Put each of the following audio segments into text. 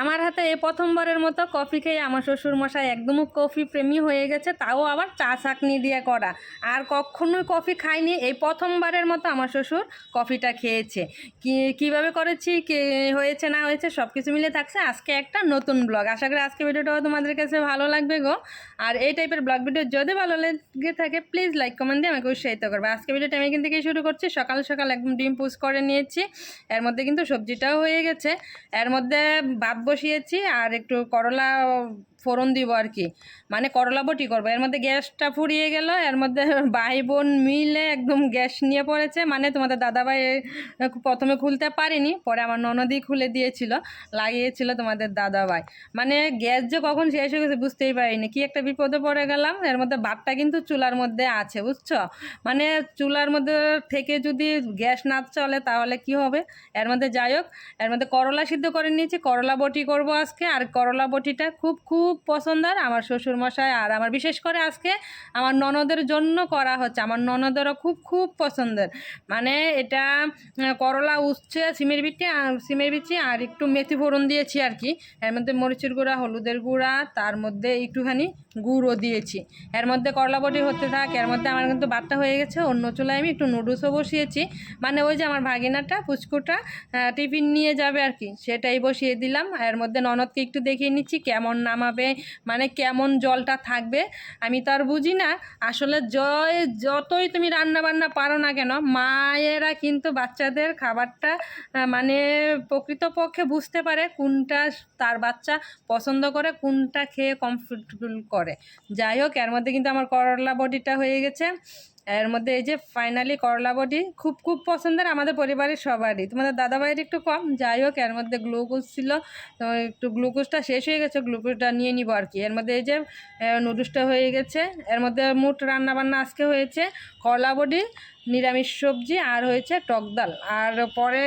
আমার হাতে এই প্রথমবারের মতো কফি খেয়ে আমার শ্বশুর মশাই একদমই কফি প্রেমী হয়ে গেছে, তাও আবার চা চাকনি দিয়ে করা। আর কখনোই কফি খাইনি, এই প্রথমবারের মতো আমার শ্বশুর কফিটা খেয়েছে। কি, কীভাবে করেছি, কে হয়েছে, না হয়েছে সব কিছু মিলে থাকছে আজকে একটা নতুন ব্লগ। আশা করি আজকে ভিডিওটাও তোমাদের কাছে ভালো লাগবে গো। আর এই টাইপের ব্লগ ভিডিও যদি ভালো লেগে থাকে প্লিজ লাইক কমেন্ট দিয়ে আমাকে উৎসাহিত করবে। আজকে ভিডিওটা আমি এখান থেকে শুরু করছি। সকাল সকাল একদম ডিম পুষ করে নিয়েছি। এর মধ্যে কিন্তু সবজিটাও হয়ে গেছে। এর মধ্যে ভাত বসিয়েছি আর একটু করলা ফোড়ন দিব আর কি। মানে করলা বটি করব। এর মধ্যে গ্যাসটা ফুরিয়ে গেল, এর মধ্যে ভাই বোন মিলে একদম গ্যাস নিয়ে পড়েছে। মানে তোমাদের দাদাভাই প্রথমে খুলতে পারিনি, পরে আমার ননদই খুলে দিয়েছিল, লাগিয়েছিল তোমাদের দাদাভাই। মানে গ্যাস যে কখন শেষ হয়ে গেছে বুঝতেই পারিনি। কি একটা বিপদে পড়ে গেলাম, এর মধ্যে ভাতটা কিন্তু চুলার মধ্যে আছে, বুঝছ? মানে চুলার মধ্যে থেকে যদি গ্যাস না চলে তাহলে কি হবে? এর মধ্যে যাই হোক, এর মধ্যে করলা সিদ্ধ করে নিয়েছি, করলা বটি করব আজকে। আর করলা বটিটা খুব খুব পছন্দের আমার শ্বশুর মশাই আর আমার বিশেষ করে আজকে আমার ননদের জন্য করা হচ্ছে। আমার ননদেরও খুব খুব পছন্দের। মানে এটা করলা উচ্ছে, সিমের আর সিমের বিচি আর একটু মেথি ফোড়ন দিয়েছি আর কি। এর মধ্যে মরিচের গুঁড়া, হলুদের গুঁড়া, তার মধ্যে একটুখানি গুঁড়ো দিয়েছি। এর মধ্যে করলা বটি হতে থাক, এর মধ্যে আমার কিন্তু ভাতটা হয়ে গেছে, অন্য চুলায় আমি একটু নুডলসও বসিয়েছি। মানে ওই যে আমার ভাগিনাটা, পুচকুটা টিফিন নিয়ে যাবে আর কি, সেটাই বসিয়ে দিলাম। এর মধ্যে ননদকে একটু দেখিয়ে নিচ্ছি, কেমন নামাবে মানে কেমন জলটা থাকবে, আমি তো আর বুঝি না। আসলে জয়, যতই তুমি রান্না বান্না পারো না কেন, মায়েরা কিন্তু বাচ্চাদের খাবারটা মানে প্রকৃতপক্ষে বুঝতে পারে কোনটা তার বাচ্চা পছন্দ করে, কোনটা খেয়ে কমফর্টেবল করে। যাই হোক, এর মধ্যে কিন্তু আমার করলা বডিটা হয়ে গেছে। এর মধ্যে এই যে ফাইনালি করলা বডি খুব খুব পছন্দের আমাদের পরিবারের সবারই। তোমাদের দাদাভাইয়ের একটু কম, যাই হোক, এর মধ্যে গ্লুকোজ ছিল, তো একটু গ্লুকোজটা শেষ হয়ে গেছে গ্লুকোজটা নিয়ে নিব আর কি। এর মধ্যে এই যে নুডলসটা হয়ে গেছে, এর মধ্যে মোট রান্না বান্না আজকে হয়েছে, করলা বডি নিরামিষ সবজি আর হয়েছে টক ডাল। আর পরে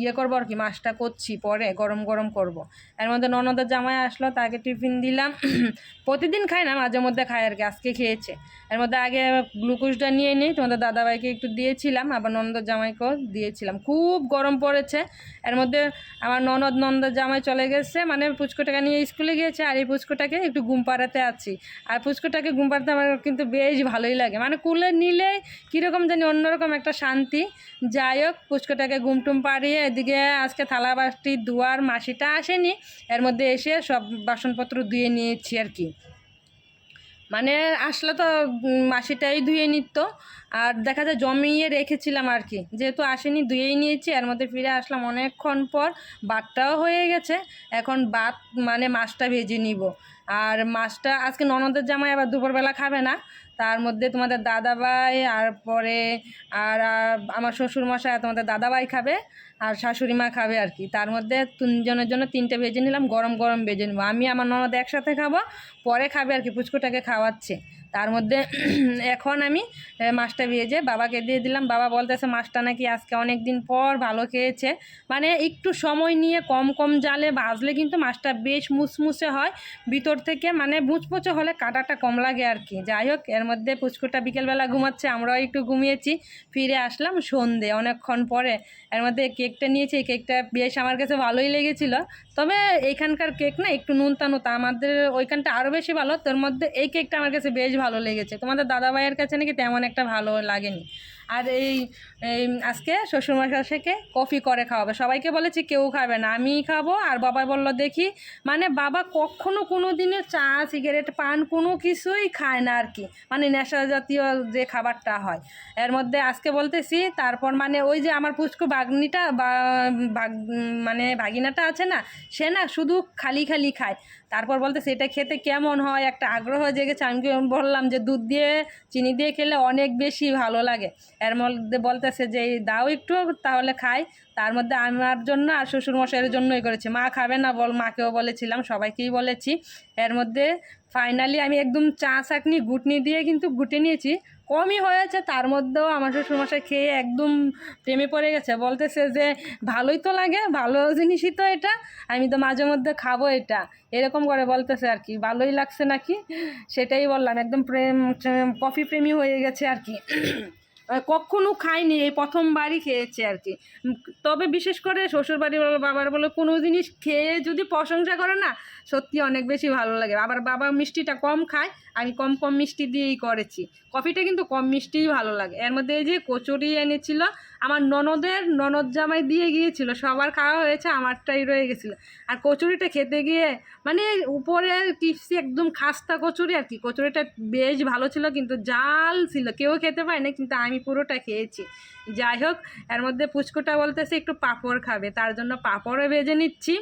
ইয়ে করব আর কি, মাছটা করছি পরে, গরম গরম করব। এর মধ্যে ননদের জামাই আসলো, তাকে টিফিন দিলাম। প্রতিদিন খাই না, মাঝে মধ্যে খাই আর কি, আজকে খেয়েছে। এর মধ্যে আগে গ্লুকোজটা নিয়ে নিই তোমাদের দাদাভাইকে একটু দিয়েছিলাম, আবার ননদের জামাইকেও দিয়েছিলাম। খুব গরম পড়েছে। এর মধ্যে আমার ননদ, ননদের জামাই চলে গেছে মানে পুচকুটাকে নিয়ে স্কুলে গিয়েছে, আর এই পুচকুটাকে একটু ঘুম পাড়াতে আছি। আর পুচকুটাকে ঘুম পাড়াতে আমার কিন্তু বেশ ভালোই লাগে। মানে কুলে নিলে কীরকম জানি অন্যরকম একটা শান্তি। যাই হোক পুচকুটাকে গুমটুম পাড়িয়ে এদিকে আজকে থালা বাটি, দুয়ার, মাসিটা আসেনি। এর মধ্যে এসে সব বাসনপত্র ধুয়ে নিয়েছি আর কি। মানে আসলে তো মাসিটাই ধুয়ে নিত। আর দেখা যায় জমিয়ে রেখেছিলাম আর কি। যেহেতু আসেনি, ধুয়েই নিয়েছি। এর মধ্যে ফিরে আসলাম অনেকক্ষণ পর। ভাতটাও হয়ে গেছে। এখন ভাত মানে মাছটা ভেজে নিব। আর মাছটা, আজকে ননদের জামাই আবার দুপুরবেলা খাবে না। তার মধ্যে তোমাদের দাদাভাই, আর পরে আর আমার শ্বশুরমশাই তোমাদের দাদাভাই খাবে, আর শাশুড়ি মা খাবে আর কি। তার মধ্যে তিনজনের জন্য তিনটে ভেজে নিলাম, গরম গরম ভেজে নেব। আমি, আমার ননদ একসাথে খাব, পরে খাবে আর কি, পুচকুটাকে খাওয়াচ্ছে। তার মধ্যে এখন আমি মাছটা ভেজে বাবাকে দিয়ে দিলাম। বাবা বলতেছে, মাছটা নাকি আজকে অনেক দিন পর ভালো খেয়েছে। মানে একটু সময় নিয়ে কম কম জালে ভাজলে কিন্তু মাছটা বেশ মুচমুচে হয়। ভিতর থেকে মানে মুচমুচে হলে কাটাটা কম লাগে আর কি। যাই হোক, এর মধ্যে পুচকুটা বিকেলবেলা ঘুমাচ্ছে, আমরাও একটু ঘুমিয়েছি। ফিরে আসলাম সন্ধে, অনেকক্ষণ পরে। এর মধ্যে কেকটা নিয়েছি, এই কেকটা বেশ আমার কাছে ভালোই লেগেছিল। তবে এইখানকার কেক না, একটু নুনতা নুতা আমাদের ওইখানটা আরও বেশি ভালো, তোর মধ্যে এই কেকটা আমার কাছে বেশ ভালো লেগেছে। তোমাদের দাদা ভাইয়ের কাছে নাকি তেমন একটা ভালো লাগেনি। আর এই আজকে শ্বশুরমশাইকে কফি করে খাওয়াবে। সবাইকে বলেছি কেউ খাবে না, আমিই খাব। আর বাবা বলল, দেখি মানে বাবা কখনো কোনো দিনে চা, সিগারেট, পান কোনো কিছুই খায় না আর কি। মানে নেশা জাতীয় যে খাবারটা হয়। এর মধ্যে আজকে বলতেছি, তারপর মানে ওই যে আমার পুচকু বাগনিটা বা মানে ভাগিনাটা আছে না, সে না শুধু খালি খালি খায়। তারপর বলতে সেটা খেতে কেমন হয়? একটা আগ্রহ জেগেছে। আমি বললাম যে, দুধ দিয়ে, চিনি দিয়ে খেলে অনেক বেশি ভালো লাগে। এর মধ্যে বলতেছে যে দাও একটু, তাহলে খাই। তার মধ্যে আমার জন্য আর শ্বশুরমশাইয়ের জন্যই করেছি। মা খাবে না বল, মাকেও বলেছিলাম, সবাইকেই বলেছি। এর মধ্যে ফাইনালি আমি একদম চা চাকনি গুটনি দিয়ে কিন্তু গুটে নিয়েছি। কমই হয়েছে, তার মধ্যেও আমার শ্বশুরমশাই খেয়ে একদম প্রেমে পড়ে গেছে। বলতেছে যে, ভালোই তো লাগে, ভালো জিনিসই তো এটা, আমি তো মাঝে মধ্যে খাব এটা। এরকম করে বলতেছে আর কি, ভালোই লাগছে নাকি? সেটাই বললাম, একদম প্রেম, কফি প্রেমী হয়ে গেছে আর কি। কখনো খাইনি, এই প্রথমবারই খেয়েছে আর কি। তবে বিশেষ করে শ্বশুরবাড়ি বলো বাবার বলো, কোনো জিনিস খেয়ে যদি প্রশংসা করে না, সত্যি অনেক বেশি ভালো লাগে। আবার বাবা মিষ্টিটা কম খায়, আমি কম কম মিষ্টি দিয়েই করেছি। কফিটা কিন্তু কম মিষ্টিই ভালো লাগে। এর মধ্যে এই যে কচুরি এনেছিল আমার ননদের ননদ জামাই দিয়ে গিয়েছিল, সবার খাওয়া হয়েছে, আমারটাই রয়ে গেছিল। আর কচুরিটা খেতে গিয়ে মানে উপরে টিপসি একদম খাস্তা কচুরি আর কি, কচুরিটা বেশ ভালো ছিল, কিন্তু জাল ছিল, কেউ খেতে পায় না কিন্তু আমি পুরোটা খেয়েছি। যাই হোক, এর মধ্যে পুচকুটা বলতেছে একটু পাঁপড় খাবে, তার জন্য পাঁপড়ও ভেজে নিচ্ছি।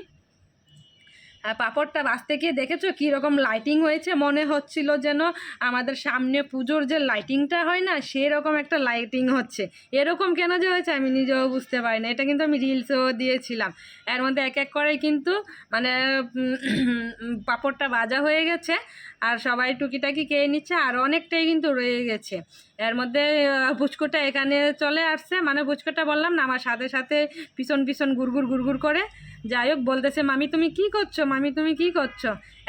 পাঁপড়টা বাঁচতে গিয়ে দেখেছ? কীরকম লাইটিং হয়েছে? মনে হচ্ছিল যেন আমাদের সামনে পুজোর যে লাইটিংটা হয় না, সেরকম একটা লাইটিং হচ্ছে। এরকম কেন যে হয়েছে আমি নিজেও বুঝতে পারি না এটা কিন্তু আমি রিলসেও দিয়েছিলাম। এর মধ্যে এক এক করে কিন্তু মানে পাঁপড়টা ভাজা হয়ে গেছে, আর সবাই টুকিটাকি খেয়ে নিচ্ছে, আর অনেকটাই কিন্তু রয়ে গেছে। এর মধ্যে পুচকুটা এখানে চলে আসছে। মানে পুচকুটা বললাম না, আমার সাথে সাথে পিছন পিছন গুড়গুড় গুড়গুড় করে। যাই হোক বলতেছে, মামি, তুমি কি করছ? মামি, তুমি কি করছ?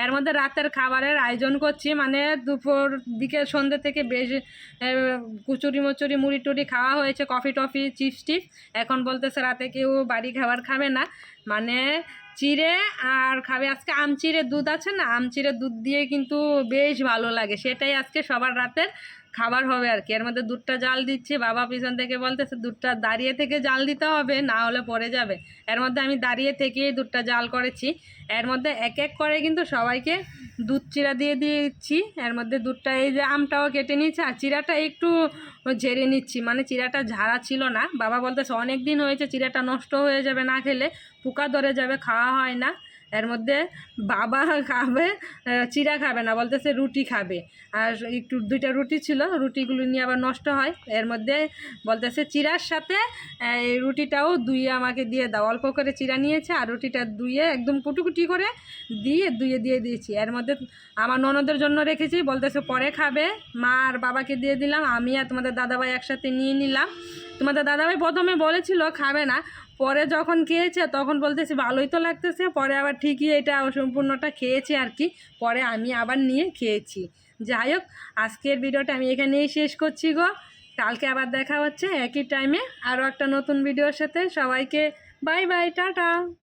এর মধ্যে রাতের খাবারের আয়োজন করছি মানে দুপুর বিকেল সন্ধ্যে থেকে বেশ কুচুরি মুচুরি, মুড়ি টুড়ি খাওয়া হয়েছে, কফি টফি, চিপস টিপস। এখন বলতেছে রাতে কেউ বাড়ি খাবার খাবে না মানে চিড়ে আর খাবে। আজকে আম চিড়ে দুধ আছে না আম চিড়ে দুধ দিয়ে কিন্তু বেশ ভালো লাগে, সেটাই আজকে সবার রাতের খাবার হবে আর কি। এর মধ্যে দুধটা জাল দিচ্ছি, বাবা পিছন থেকে বলতেছে, দুধটা দাঁড়িয়ে থেকে জাল দিতে হবে, না হলে পড়ে যাবে। এর মধ্যে আমি দাঁড়িয়ে থেকেই দুধটা জাল করেছি। এর মধ্যে এক এক করে কিন্তু সবাইকে দুধ চিরা দিয়ে দিচ্ছি। এর মধ্যে দুধটা এই যে আমটাও কেটে নিচ্ছে আর চিরাটা একটু ঝেড়ে নিচ্ছি। মানে চিরাটা ঝাড়া ছিল না। বাবা বলতেছে, অনেক দিন হয়েছে, চিরাটা নষ্ট হয়ে যাবে না খেলে, পোকা ধরে যাবে, খাওয়া হয় না। এর মধ্যে বাবা খাবে চিরা খাবে না, বলতেছে রুটি খাবে। আর একটু, দুইটা রুটি ছিল, রুটিগুলো নিয়ে আবার নষ্ট হয়। এর মধ্যে বলতেছে চিরার সাথে এই রুটিটাও দুইয়ে আমাকে দিয়ে দাও। অল্প করে চিরা নিয়েছে আর রুটিটা দুইয়ে একদম কুটুকুটি করে দিয়ে দুইয়ে দিয়ে দিয়েছি। এর মধ্যে আমার ননদের জন্য রেখেছি, বলতেছে, পরে খাবে। মা আর বাবাকে দিয়ে দিলাম, আমি আর তোমাদের দাদাভাই একসাথে নিয়ে নিলাম। তোমাদের দাদাভাই প্রথমে বলেছিল, খাবে না। পরে যখন খেয়েছে, তখন বলতেছে, ভালোই তো লাগতেছে। পরে আবার ঠিকই এটা সম্পূর্ণটা খেয়েছে আর কি। পরে আমি আবার নিয়ে খেয়েছি। যাই হোক, আজকের ভিডিওটা আমি এখানেই শেষ করছি গো। কালকে আবার দেখা হচ্ছে একই টাইমে আরও একটা নতুন ভিডিওর সাথে। সবাইকে বাই বাই, টাটা।